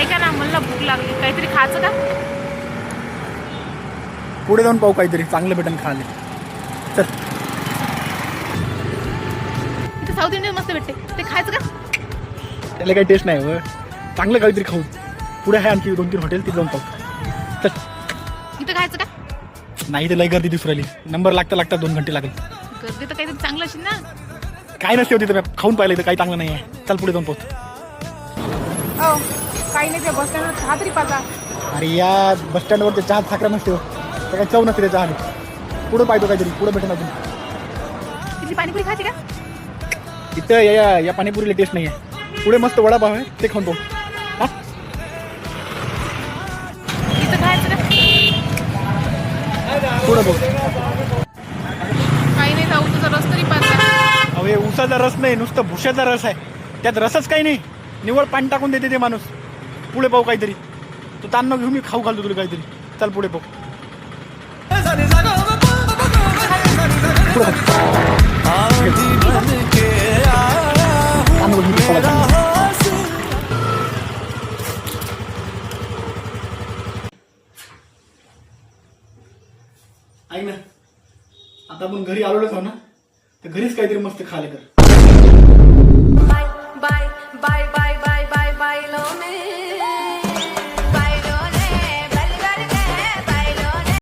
ऐका ना मला भूक लागली. काहीतरी खायचं का? पुढे जाऊन पाहू काहीतरी चांगलं भेटन खाले चल. इथे साऊथ इंडियन मस्त भेटते. ते खायचं का? त्याला काही टेस्ट नाही हो चांगलं काहीतरी खाऊ. पुढे आहे आणखी दोन तीन हॉटेल तिथे जाऊन पाहू. चल. इथं खायचं का? नाही ते लय गर्दी दिसू राहिली. नंबर लागता लागता दोन घंटे लागेल. गर्दी तर काहीतरी चांगलं असेल ना? काय नसते होती तर खाऊन पाहिलं इथं काही चांगलं नाही आहे चल पुढे जाऊन पाहू. हो काही नाही ते बस स्टँडवर चहा तरी पाजा. अरे या बस स्टँडवर ते चहा साखरा नसते हो. तर काही चव नसते चहाने पुढे पाहतो काहीतरी पुढे भेटेन अजून. तिथली पाणीपुरी खायची का? इथं या या- या पाणीपुरीला टेस्ट नाही आहे पुढे मस्त वडापाव आहे ते खाऊन पाहू. हा? इथं खायचं का? पुढे पाहू काही नाही जाऊ तुझा रस तरी पाजा. अहो हे उसाचा रस नाही नुसतं भुशाचा रस आहे. त्यात रसच काही नाही. निवड पाणी टाकून देते ते माणूस. पुढे पाहू काहीतरी. तू ताण घेऊन मी खाऊ घालतो तुला काहीतरी. चल पुढे पाहू. ऐक ना आता आपण घरी आलोच आहो ना तर घरीच काहीतरी मस्त खाले कर.